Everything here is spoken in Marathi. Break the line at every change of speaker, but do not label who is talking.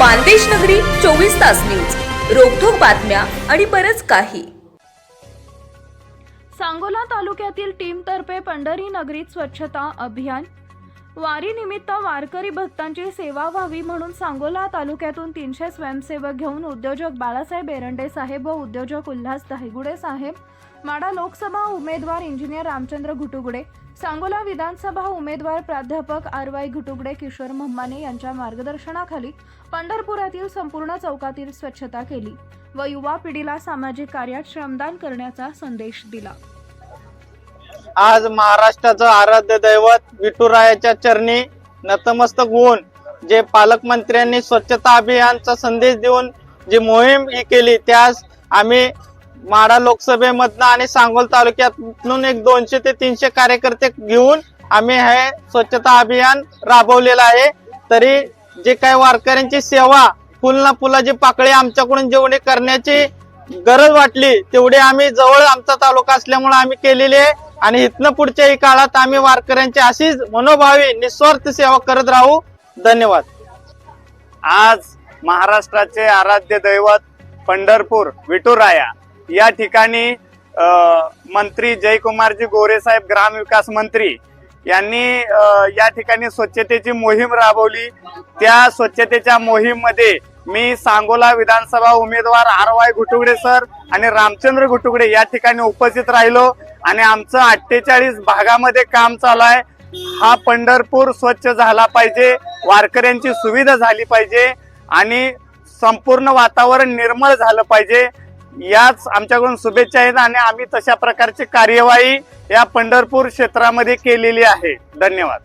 मानदेश नगरी चोवीस तास न्यूज. रोखोक बातम्या आणि बरच काही.
सांगोला तालुक्यातील टीमतर्फे पंढरी नगरीत स्वच्छता अभियान वारीनिमित्त वारकरी भक्तांची सेवा व्हावी म्हणून सांगोला तालुक्यातून तीनशे स्वयंसेवक घेऊन उद्योजक बाळासाहेब एरंडे साहेब व उद्योजक उल्हास दहिगुडे साहेब माडा लोकसभा उमेदवार इंजिनियर रामचंद्र घुटुगडे सांगोला विधानसभा उमेदवार प्राध्यापक आर वाय घुटुगडे किशोर मम्माने यांच्या मार्गदर्शनाखाली पंढरपुरातील संपूर्ण चौकातील स्वच्छता केली व युवा पिढीला सामाजिक कार्यात श्रमदान करण्याचा संदेश दिला.
आज महाराष्ट्राचं आराध्य दैवत विठुरायाच्या चरणी नतमस्तक होऊन जे पालकमंत्र्यांनी स्वच्छता अभियानचा संदेश देऊन जी मोहीम ही केली त्यास आम्ही माडा लोकसभेमधनं आणि सांगोल तालुक्यातून एक दोनशे ते तीनशे कार्यकर्ते घेऊन आम्ही हे स्वच्छता अभियान राबवलेलं आहे. तरी जे काही वारकऱ्यांची सेवा फुल ना फुलाची पाकळी आमच्याकडून जेवणी करण्याची गरज वाटली तेवढी आम्ही जवळ आमचा तालुका असल्यामुळे आम्ही केलेली आहे. आणि इथनं पुढच्याही काळात आम्ही वारकऱ्यांची अशीच मनोभावी निस्वार्थ सेवा करत राहू. धन्यवाद.
आज महाराष्ट्राचे आराध्य दैवत पंढरपूर विठुराया या ठिकाणी मंत्री जयकुमारजी गोरेसाहेब ग्रामविकास मंत्री यांनी या ठिकाणी स्वच्छतेची मोहीम राबवली. त्या स्वच्छतेच्या मोहीममध्ये मी सांगोला विधानसभा उमेदवार आर वाय घुटुगडे सर आणि रामचंद्र घुटुगडे या ठिकाणी उपस्थित राहिलो. आणि आमचं अठ्ठेचाळीस भागामध्ये काम चालू आहे. हा पंढरपूर स्वच्छ झाला पाहिजे वारकऱ्यांची सुविधा झाली पाहिजे आणि संपूर्ण वातावरण निर्मळ झालं पाहिजे. याच आमच्याकडून शुभेच्छा आहेत आणि आम्ही तशा प्रकारची कार्यवाही या पंढरपूर क्षेत्रामध्ये केलेली आहे. धन्यवाद.